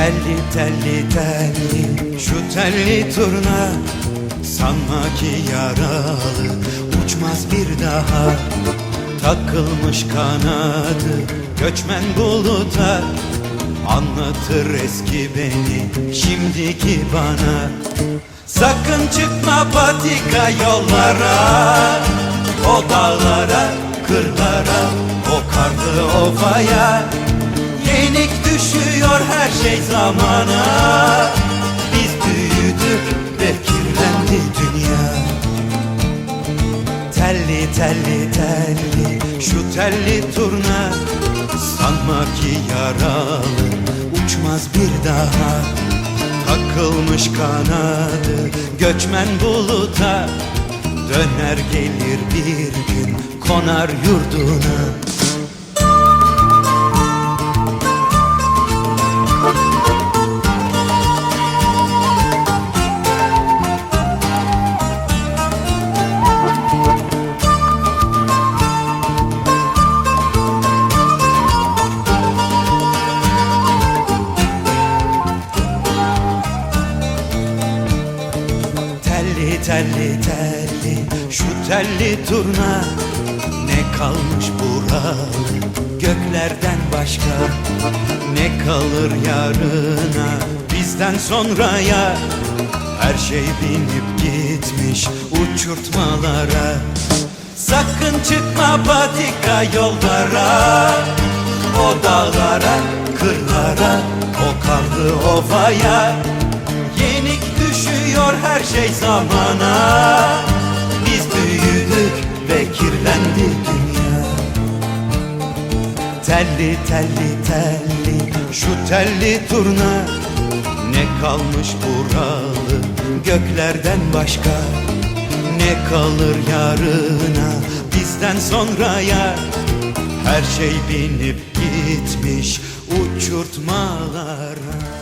Telli telli telli. Şu telli turna Sanma ki yaralı. Uçmaz bir daha Takılmış kanadı. Göçmen buluta Anlatır eski beni şimdiki bana. Sakın çıkma patika yollara O dağlara, kırlara, o karlı ovaya. Yenik düşüyor her şey zamana. Biz büyüdük ve kirlendi dünya. Telli telli telli şu telli turna. Sanma ki yaralı uçmaz bir daha. Takılmış kanadı göçmen buluta. Döner gelir bir gün konar yurduna Telli telli şu telli turna Ne kalmış buralı göklerden başka Ne kalır yarına? Bizden sonraya Her şey binip gitmiş uçurtmalara. Sakın çıkma patika yollara O dağlara, kırlara, o karlı ovaya düşüyor her şey zamana. Biz büyüdük ve kirlendi dünya. Telli telli telli şu telli turna. Ne kalmış buralı göklerden başka? Ne kalır yarına bizden sonraya? Her şey binip gitmiş uçurtmalara